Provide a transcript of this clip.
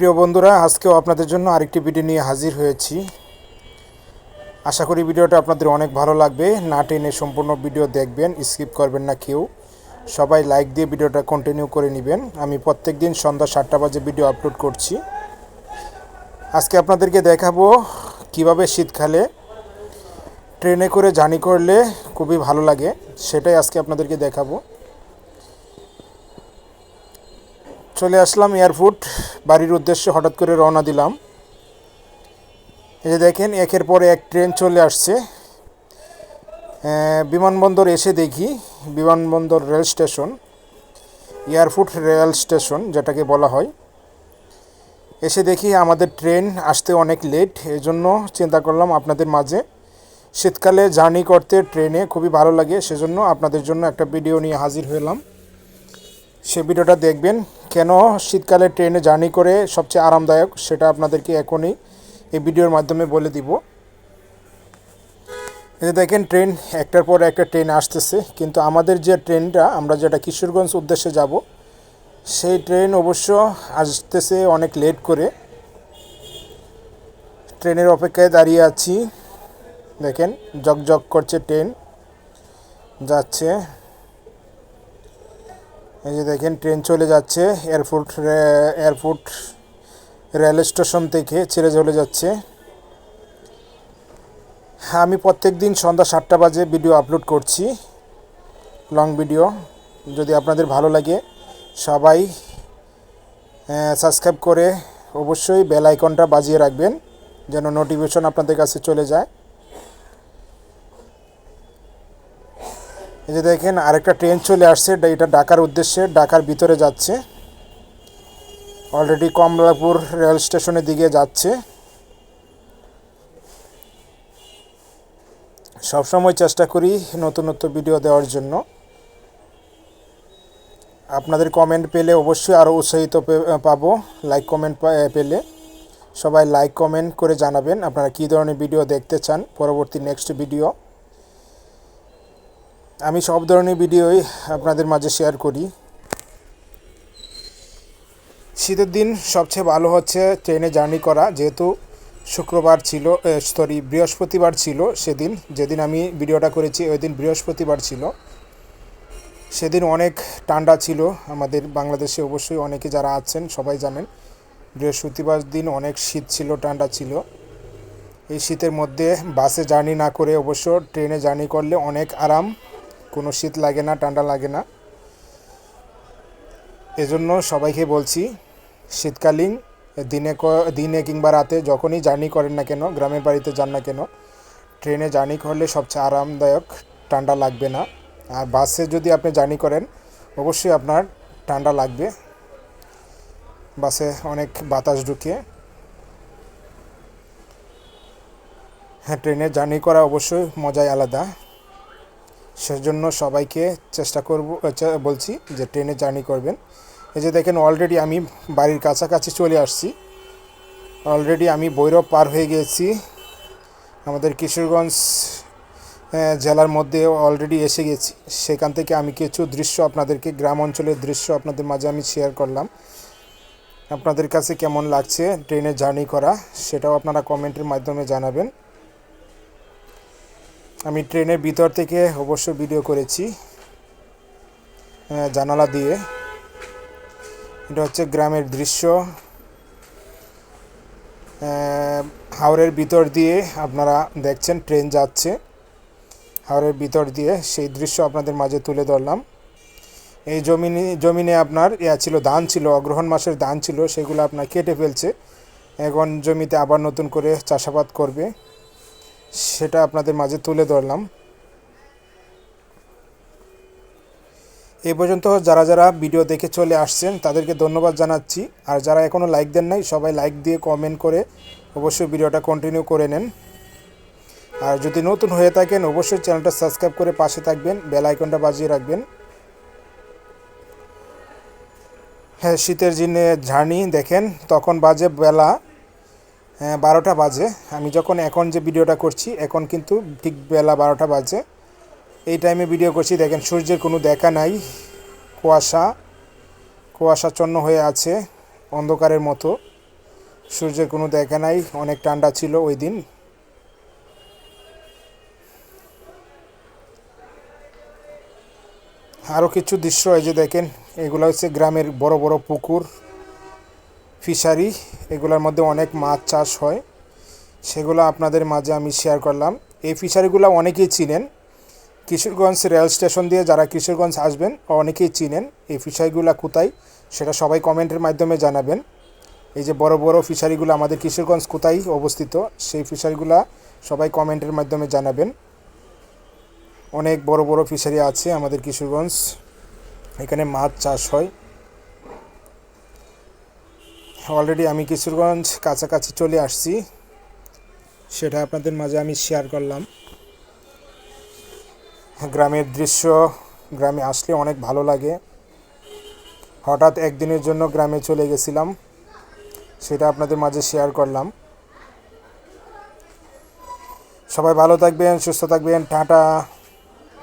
প্রিয় বন্ধুরা, আজকেও আপনাদের জন্য আরেকটি ভিডিও নিয়ে হাজির হয়েছি। আশা করি ভিডিওটা আপনাদের অনেক ভালো লাগবে। না টেনে সম্পূর্ণ ভিডিও দেখবেন স্কিপ করবেন না কেউ। সবাই লাইক দিয়ে ভিডিওটা কন্টিনিউ করে নেবেন। আমি প্রত্যেক দিন সন্ধ্যা সাতটা বাজে ভিডিও আপলোড করছি। আজকে আপনাদেরকে দেখাবো কীভাবে শীতকালে ট্রেনে করে জার্নি করলে খুবই ভালো লাগে। সেটাই আজকে আপনাদেরকে দেখাবো। চলে আসলাম এয়ারপোর্ট, বাড়ির উদ্দেশ্যে হঠাৎ করে রওনা দিলাম। এই যে দেখেন, একের পরে এক ট্রেন চলে আসছে। বিমানবন্দর এসে দেখি, বিমানবন্দর rail station, airport rail station যেটাকে বলা হয়। এসে দেখি আমাদের ট্রেন আসতে অনেক লেট, এই জন্য চিন্তা করলাম আপনাদের মাঝে। শীতকালে জার্নি করতে ট্রেনে খুবই ভালো লাগে, সেজন্য আপনাদের জন্য একটা ভিডিও নিয়ে হাজির হলাম। সে ভিডিওটা দেখবেন। কেন শীতকালে ট্রেনে জার্নি করে সবচেয়ে আরামদায়ক সেটা আপনাদেরকে এখনই এই ভিডিওর মাধ্যমে বলে দিব। এই দেখেন ট্রেন একটার পর একটা ট্রেন আসতেছে। কিন্তু আমাদের যে ট্রেনটা আমরা যেটা কিশোরগঞ্জ উদ্দেশ্যে যাব, সেই ট্রেন অবশ্য আসতেছে অনেক লেট করে। ট্রেনের অপেক্ষায় দাঁড়িয়ে আছি। দেখেন জকজক করছে ট্রেন যাচ্ছে। এই যে দেখেন, ট্রেন চলে যাচ্ছে এয়ারপোর্ট এয়ারপোর্ট রেল স্টেশন থেকে ছেড়ে চলে যাচ্ছে। আমি প্রত্যেক দিন সন্ধ্যা সাতটা বাজে ভিডিও আপলোড করছি লং ভিডিও যদি আপনাদের ভালো লাগে, সবাই সাবস্ক্রাইব করে অবশ্যই বেল আইকনটা বাজিয়ে রাখবেন, যেন নোটিফিকেশন আপনাদের কাছে চলে যায়। এই যে দেখেন, আরেকটা ট্রেন চলে আসছে। এটা- ঢাকার উদ্দেশ্যে, ঢাকার ভিতরে যাচ্ছে। অলরেডি কমলাপুর রেল স্টেশনের দিকে যাচ্ছে। সবসময় চেষ্টা করি নতুন নতুন ভিডিও দেওয়ার জন্য। আপনাদের কমেন্ট পেলে অবশ্যই আরও উৎসাহিত পাবো। লাইক কমেন্ট পেলে। সবাই লাইক কমেন্ট করে জানাবেন আপনারা কী ধরনের ভিডিও দেখতে চান। পরবর্তী নেক্সট ভিডিও আমি সব ধরনের ভিডিওই আপনাদের মাঝে শেয়ার করি। শীতের দিন সবচেয়ে ভালো হচ্ছে ট্রেনে জার্নি করা, যেহেতু শুক্রবার ছিল সরি বৃহস্পতিবার ছিল সেদিন। যেদিন আমি ভিডিওটা করেছি, ওই দিন বৃহস্পতিবার ছিল। সেদিন অনেক ঠান্ডা ছিল, আমাদের বাংলাদেশে অবশ্যই অনেকে যারা আছেন সবাই জানেন, বৃহস্পতিবার দিন অনেক শীত ছিল, ঠান্ডা ছিল। এই শীতের মধ্যে বাসে জার্নি না করে অবশ্য ট্রেনে জার্নি করলে অনেক আরাম কোনো শীত লাগে না, ঠান্ডা লাগে না। এজন্য সবাইকে বলছি, শীতকালীন দিনে দিনে কিংবা রাতে যখনই জার্নি করেন না কেন, গ্রামের বাড়িতে যান না কেন, ট্রেনে জার্নি করলে সবচেয়ে আরামদায়ক ঠান্ডা লাগবে না। আর বাসে যদি আপনি জার্নি করেন, অবশ্যই আপনার ঠান্ডা লাগবে। বাসে অনেক বাতাস ঢুকে। হ্যাঁ ট্রেনে জার্নি করা অবশ্যই মজাই আলাদা। সেজন্য সবাইকে চেষ্টা করব বলছি যে ট্রেনে জার্নি করবেন। এই যে দেখেন অলরেডি আমি বাড়ির কাছাকাছি চলে আসছি। অলরেডি আমি বৈরব পার হয়ে গিয়েছি আমাদের কিশোরগঞ্জ জেলার মধ্যে অলরেডি এসে গেছি। সেখান থেকে আমি কিছু দৃশ্য আপনাদেরকে, গ্রাম অঞ্চলের দৃশ্য আপনাদের মাঝে আমি শেয়ার করলাম। আপনাদের কাছে কেমন লাগছে ট্রেনে জার্নি করা, সেটাও আপনারা কমেন্টের মাধ্যমে জানাবেন। আমি ট্রেনের ভিতর থেকে অবশ্য ভিডিও করেছি জানালা দিয়ে। এটা হচ্ছে গ্রামের দৃশ্য। আহ, হাওরের ভিতর দিয়ে আপনারা দেখছেন ট্রেন যাচ্ছে। হাওরের ভিতর দিয়ে সেই দৃশ্য আপনাদের মাঝে তুলে ধরলাম। এই জমিনে জমিনে আপনার ইয়া ছিল ধান ছিল অগ্রহণ মাসের ধান ছিল সেগুলো আপনার কেটে ফেলছে। এখন জমিতে আবার নতুন করে চাষাবাদ করবে। সেটা আপনাদের মাঝে তুলে ধরলাম। এই পর্যন্ত যারা যারা ভিডিও দেখে চলে আসছেন, তাদেরকে ধন্যবাদ জানাচ্ছি। আর যারা এখনও লাইক দেন নাই, সবাই লাইক দিয়ে কমেন্ট করে অবশ্যই ভিডিওটা কন্টিনিউ করে নেন। আর যদি নতুন হয়ে থাকেন, অবশ্যই চ্যানেলটা সাবস্ক্রাইব করে পাশে থাকবেন বেল আইকনটা বাজিয়ে রাখবেন। হ্যাঁ শীতের দিনে জার্নি দেখেন, তখন বাজে বেলা। বারোটা বাজে। আমি যখন এখন যে ভিডিওটা করছি, এখন কিন্তু ঠিক বেলা বারোটা বাজে। এই টাইমে ভিডিও করছি। দেখেন, সূর্যের কোনো দেখা নাই। কুয়াশা, কুয়াশাচ্ছন্ন হয়ে আছে অন্ধকারের মতো। সূর্যের কোনো দেখা নাই। অনেক ঠান্ডা ছিল ওই দিন। আরও কিছু দৃশ্য এই যে দেখেন, এগুলো হচ্ছে গ্রামের বড় বড় পুকুর। ফিশারি, এগুলোর মধ্যে অনেক মাছ চাষ হয়। সেগুলো আপনাদের মাঝে আমি শেয়ার করলাম। এই ফিশারিগুলো অনেকেই চিনেন। কিশোরগঞ্জ রেল স্টেশন দিয়ে যারা কিশোরগঞ্জ আসবেন, অনেকেই চিনেন এই ফিশারিগুলো কোথায়, সেটা সবাই কমেন্টের মাধ্যমে জানাবেন। এই যে বড় বড় ফিশারিগুলো আমাদের কিশোরগঞ্জ কোথায় অবস্থিত, সেই ফিশারিগুলো সবাই কমেন্টের মাধ্যমে জানাবেন। অনেক বড় বড় ফিশারি আছে আমাদের কিশোরগঞ্জ। এখানে মাছ চাষ হয়। অলরেডি আমি কিশোরগঞ্জ কাছাকাছি চলে আসছি। সেটা আপনাদের মাঝে আমি শেয়ার করলাম। গ্রামের দৃশ্য, গ্রামে আসলে অনেক ভালো লাগে। হঠাৎ একদিনের জন্য গ্রামে চলে গেছিলাম। সেটা আপনাদের মাঝে শেয়ার করলাম। সবাই ভালো থাকবেন, সুস্থ থাকবেন, টাটা।